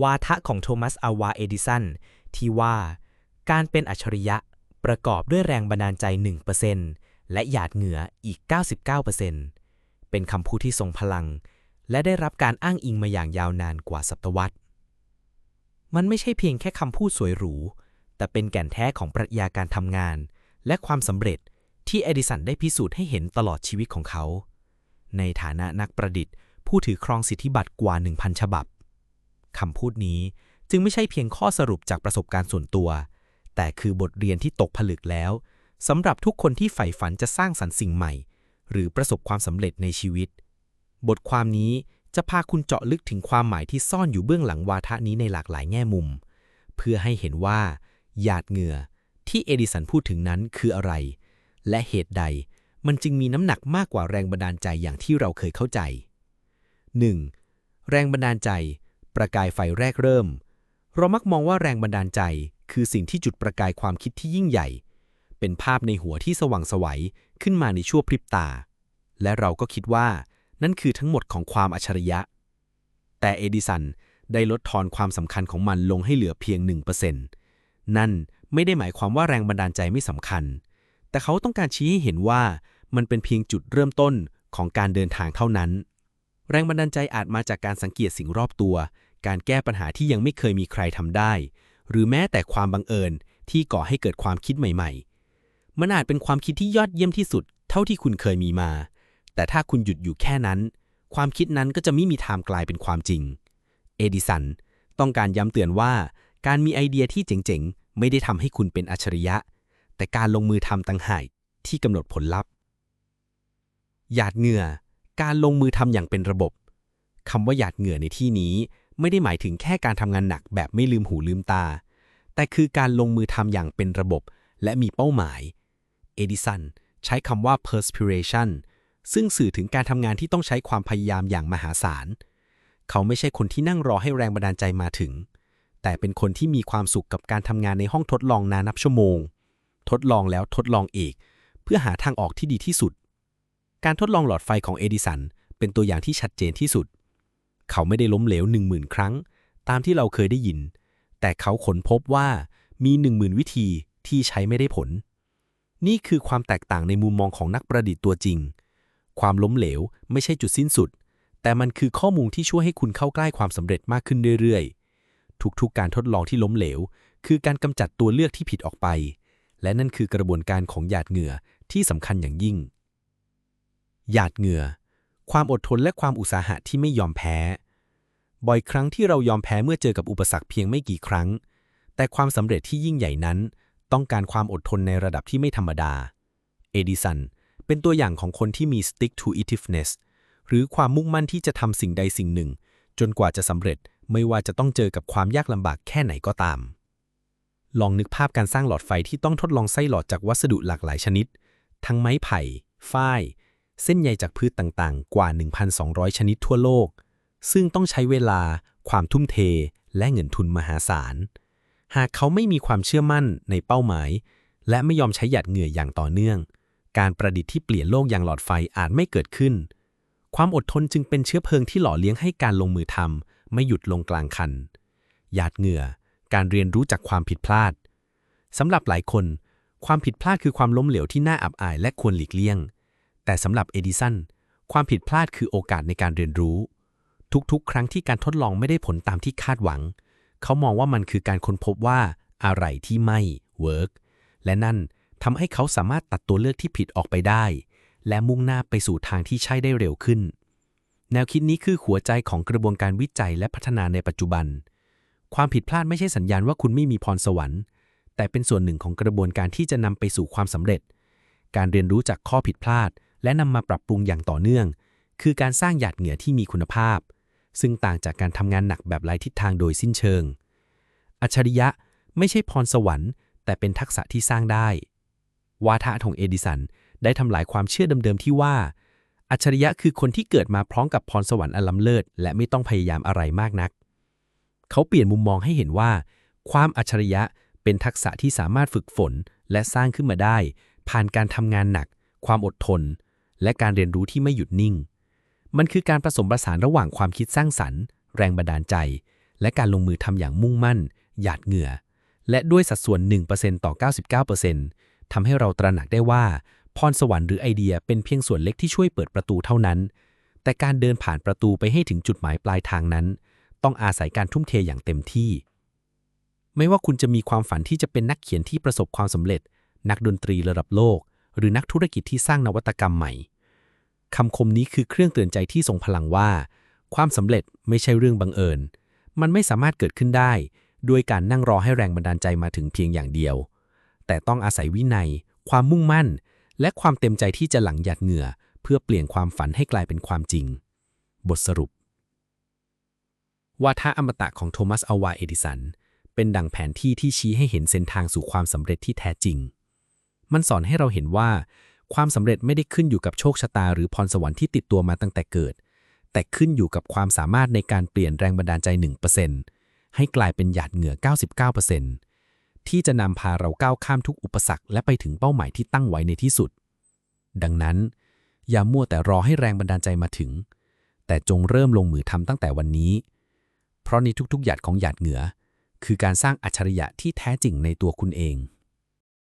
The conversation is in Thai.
วาทะของโทมัสอัลวาเอดิสันที่ว่าการเป็นอัจฉริยะประกอบด้วยแรงบันดาลใจ 1%และหยาดเหงื่ออีก 99%เป็นคำพูดที่ทรงพลัง และได้รับการอ้างอิงมาอย่างยาวนานกว่าศตวรรษ มันไม่ใช่เพียงแค่คำพูดสวยหรู แต่เป็นแก่นแท้ของปรัชญาการทำงาน และความสำเร็จที่เอดิสันได้พิสูจน์ให้เห็นตลอดชีวิตของเขา ในฐานะนักประดิษฐ์ ผู้ถือครองสิทธิบัตรกว่า 1,000 ฉบับ คำพูดนี้จึงไม่ใช่เพียงข้อสรุปจากประสบการณ์ส่วนตัว แต่คือบทเรียนที่ตกผลึกแล้วสำหรับทุกคนที่ใฝ่ฝันจะสร้างสรรค์สิ่งใหม่ หรือประสบความสำเร็จในชีวิต บทความนี้จะพาคุณเจาะลึกถึงความหมายที่ซ่อนอยู่เบื้องหลังวาทะนี้ในหลากหลายแง่มุม เพื่อให้เห็นว่า หยาดเหงื่อที่เอดิสันพูดถึงนั้นคืออะไร และเหตุใดมันจึงมีน้ำหนักมากกว่าแรงบันดาลใจอย่างที่เราเคยเข้าใจ 1. แรงบันดาลใจ ประกายไฟแรกเริ่ม เรามักมองว่าแรงบันดาลใจ คือสิ่งที่จุดประกายความคิดที่ยิ่งใหญ่ เป็นภาพในหัวที่สว่างไสวัยขึ้นมาในชั่วพริบตา และเราก็คิดว่า นั่นคือทั้งหมดของความอัจฉริยะ แต่เอดิสันได้ลดทอนความสำคัญของมันลงให้เหลือเพียง 1%นั่นไม่ได้หมายความว่าแรงบันดาลใจไม่สำคัญ แต่เขาต้องการชี้ให้เห็นว่ามันเป็นเพียงจุดเริ่มต้นของการเดินทางเท่านั้น แรงบันดาลใจอาจมาจากการสังเกตสิ่งรอบตัว การแก้ปัญหาที่ยังไม่เคยมีใครทำได้ หรือแม้แต่ความบังเอิญที่ก่อให้เกิดความคิดใหม่ ๆ มันอาจเป็นความคิดที่ยอดเยี่ยมที่สุด เท่าที่คุณเคยมีมา แต่ถ้าคุณหยุดอยู่แค่นั้น ความคิดนั้นก็จะไม่มีทางกลายเป็นความจริง เอดิสันต้องการย้ำเตือนว่าการมีไอเดียที่เจ๋งๆ ไม่ได้ทำให้คุณเป็นอัจฉริยะ แต่การลงมือทำต่างหากที่กำหนดผลลัพธ์ หยาดเหงื่อ การลงมือทำอย่างเป็นระบบคำว่าหยาดเหงื่อในที่นี้ ไม่ได้หมายถึงแค่การทำงานหนักแบบไม่ลืมหูลืมตา แต่คือการลงมือทำอย่างเป็นระบบ และมีเป้าหมาย เอดิสันใช้คำว่า perspiration ซึ่งสื่อถึงการทำงานที่ต้องใช้ความพยายามอย่างมหาศาล เขาไม่ใช่คนที่นั่งรอให้แรงบันดาลใจมาถึง แต่เป็นคนที่มีความสุขกับการทำงานในห้องทดลองนานนับชั่วโมง ทดลองแล้วทดลองอีก เพื่อหาทางออกที่ดีที่สุด การทดลองหลอดไฟของเอดิสันเป็นตัวอย่างที่ชัดเจนที่สุด เขาไม่ได้ล้มเหลวหนึ่งหมื่นครั้ง ตามที่เราเคยได้ยิน แต่เขาค้นพบว่ามีหนึ่งหมื่นวิธีที่ใช้ไม่ได้ผล นี่คือความแตกต่างในมุมมองของนักประดิษฐ์ตัวจริง ความล้มเหลวไม่ใช่จุดสิ้นสุด แต่มันคือข้อมูลที่ช่วยให้คุณเข้าใกล้ความสำเร็จมากขึ้นเรื่อยๆ ทุกๆการทดลองที่ล้มเหลว คือการกำจัดตัวเลือกที่ผิดออกไป และนั่นคือกระบวนการของหยาดเหงื่อที่สำคัญอย่างยิ่ง หยาดเหงื่อ ความอดทนและความอุตสาหะที่ไม่ยอมแพ้ บ่อยครั้งที่เรายอมแพ้เมื่อเจอกับอุปสรรคเพียงไม่กี่ครั้ง แต่ความสำเร็จที่ยิ่งใหญ่นั้น ต้องการความอดทนในระดับที่ไม่ธรรมดา เอดิสันเป็นตัวอย่างของคนที่มี stick to itiveness หรือความมุ่งมั่นที่จะทำสิ่งใดสิ่งหนึ่ง จนกว่าจะสำเร็จไม่ว่าจะต้องเจอกับความยากลำบากแค่ไหนก็ตาม ลองนึกภาพการสร้างหลอดไฟที่ต้องทดลองไส้หลอดจากวัสดุหลากหลายชนิด ทั้งไม้ไผ่ ฝ้าย เส้นใยจากพืชต่างๆ กว่า 1,200 ชนิดทั่วโลก ซึ่งต้องใช้เวลา ความทุ่มเท และเงินทุนมหาศาล หากเขาไม่มีความเชื่อมั่นในเป้าหมาย และไม่ยอมใช้หยาดเหงื่ออย่างต่อเนื่อง การประดิษฐ์ที่เปลี่ยนโลกอย่างหลอดไฟอาจไม่เกิดขึ้น ความอดทนจึงเป็นเชื้อเพลิงที่หล่อเลี้ยงให้การลงมือทำไม่หยุดลงกลางคัน หยาดเหงื่อ การเรียนรู้จากความผิดพลาดสำหรับหลายคน ความผิดพลาดคือความล้มเหลวที่น่าอับอายและควรหลีกเลี่ยง แต่สำหรับเอดิสันความผิดพลาดคือโอกาสในการเรียนรู้ ทุกๆ ครั้งที่การทดลองไม่ได้ผลตามที่คาดหวัง เขามองว่ามันคือการค้นพบว่าอะไรที่ไม่เวิร์กและนั่นทำให้เขาสามารถตัดตัวเลือกที่ผิดออกไปได้ และมุ่งหน้าไปสู่ทางที่ใช่ได้เร็วขึ้น แนวคิดนี้คือหัวใจของกระบวนการวิจัยและพัฒนาในปัจจุบัน ความผิดพลาดไม่ใช่สัญญาณว่าคุณไม่มีพรสวรรค์ แต่เป็นส่วนหนึ่งของกระบวนการที่จะนำไปสู่ความสำเร็จ การเรียนรู้จากข้อผิดพลาด และนำมาปรับปรุงอย่างต่อเนื่อง คือการสร้างหยาดเหงื่อที่มีคุณภาพ ซึ่งต่างจากการทำงานหนักแบบไร้ทิศทางโดยสิ้นเชิง อัจฉริยะไม่ใช่พรสวรรค์ แต่เป็นทักษะที่สร้างได้ วาทะของเอดิสันได้ทำลายความเชื่อเดิมๆที่ว่า อัจฉริยะคือคนที่เกิดมาพร้อมกับพรสวรรค์อันล้ำเลิศ และไม่ต้องพยายามอะไรมากนัก เขาเปลี่ยนมุมมองให้เห็นว่า ความอัจฉริยะเป็นทักษะที่สามารถฝึกฝนและสร้างขึ้นมาได้ ผ่านการทำงานหนัก ความอดทน และการเรียนรู้ที่ไม่หยุดนิ่ง มันคือการผสมผสานระหว่างความคิดสร้างสรรค์ แรงบันดาลใจ และการลงมือทำอย่างมุ่งมั่น หยาดเหงื่อ และด้วยสัดส่วน 1%ต่อ 99%ทำให้เราตระหนักได้ว่า พรสวรรค์หรือไอเดียเป็นเพียงส่วนเล็กที่ช่วยเปิดประตูเท่านั้น แต่การเดินผ่านประตูไปให้ถึงจุดหมายปลายทางนั้น ต้องอาศัยการทุ่มเทอย่างเต็มที่ ไม่ว่าคุณจะมีความฝันที่จะเป็นนักเขียนที่ประสบความสำเร็จ นักดนตรีระดับโลก หรือนักธุรกิจที่สร้างนวัตกรรมใหม่ คำคมนี้คือเครื่องเตือนใจที่ทรงพลังว่า ความสำเร็จไม่ใช่เรื่องบังเอิญ มันไม่สามารถเกิดขึ้นได้ ด้วยการนั่งรอให้แรงบันดาลใจมาถึงเพียงอย่างเดียว แต่ต้องอาศัยวินัย ความมุ่งมั่น และความเต็มใจที่จะหลั่งหยาดเหงื่อ เพื่อเปลี่ยนความฝันให้กลายเป็นความจริง บทสรุปวาทะอมตะของโทมัสอวาเอดิสัน เป็นดังแผนที่ที่ชี้ให้เห็นเส้นทางสู่ความสำเร็จที่แท้จริง มันสอนให้เราเห็นว่า ความสำเร็จไม่ได้ขึ้นอยู่กับโชคชะตาหรือพรสวรรค์ที่ติดตัวมาตั้งแต่เกิด แต่ขึ้นอยู่กับความสามารถในการเปลี่ยนแรงบันดาลใจ 1%ให้กลายเป็นหยาดเหงื่อ 99%ที่จะนำพาเราก้าวข้ามทุกอุปสรรคและไปถึงเป้าหมายที่ตั้งไว้ในที่สุด ดังนั้น อย่ามัวแต่รอให้แรงบันดาลใจมาถึง แต่จงเริ่มลงมือทำตั้งแต่วันนี้ เพราะในทุกๆหยาดของหยาดเหงื่อคือการสร้างอัจฉริยะที่แท้จริงในตัวคุณเอง